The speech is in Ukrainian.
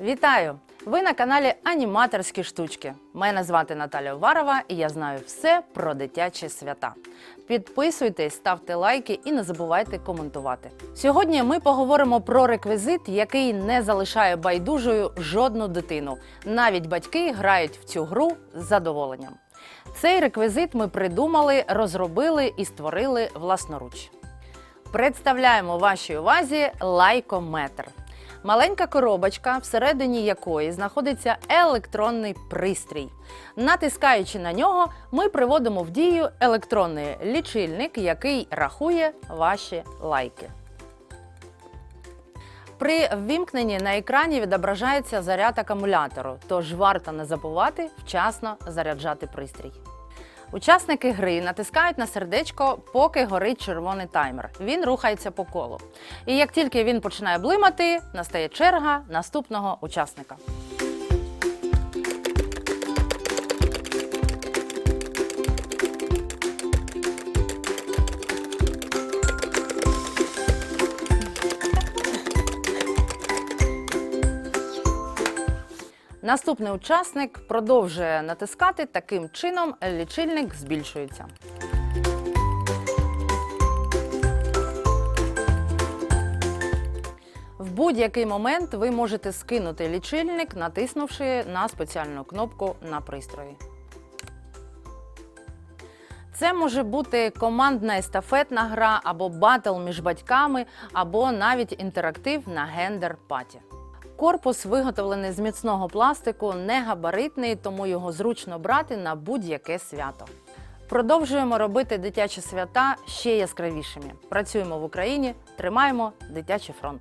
Вітаю! Ви на каналі Аніматорські штучки. Мене звати Наталя Уварова і я знаю все про дитячі свята. Підписуйтесь, ставте лайки і не забувайте коментувати. Сьогодні ми поговоримо про реквізит, який не залишає байдужою жодну дитину. Навіть батьки грають в цю гру з задоволенням. Цей реквізит ми придумали, розробили і створили власноруч. Представляємо вашій увазі лайкометр. Маленька коробочка, всередині якої знаходиться електронний пристрій. Натискаючи на нього, ми приводимо в дію електронний лічильник, який рахує ваші лайки. При ввімкненні на екрані відображається заряд акумулятору, тож варто не забувати вчасно заряджати пристрій. Учасники гри натискають на сердечко, поки горить червоний таймер. Він рухається по колу. І як тільки він починає блимати, настає черга наступного учасника. Наступний учасник продовжує натискати, таким чином лічильник збільшується. В будь-який момент ви можете скинути лічильник, натиснувши на спеціальну кнопку на пристрої. Це може бути командна естафетна гра або батл між батьками, або навіть інтерактив на гендер-паті. Корпус виготовлений з міцного пластику, не габаритний, тому його зручно брати на будь-яке свято. Продовжуємо робити дитячі свята ще яскравішими. Працюємо в Україні, тримаємо дитячий фронт.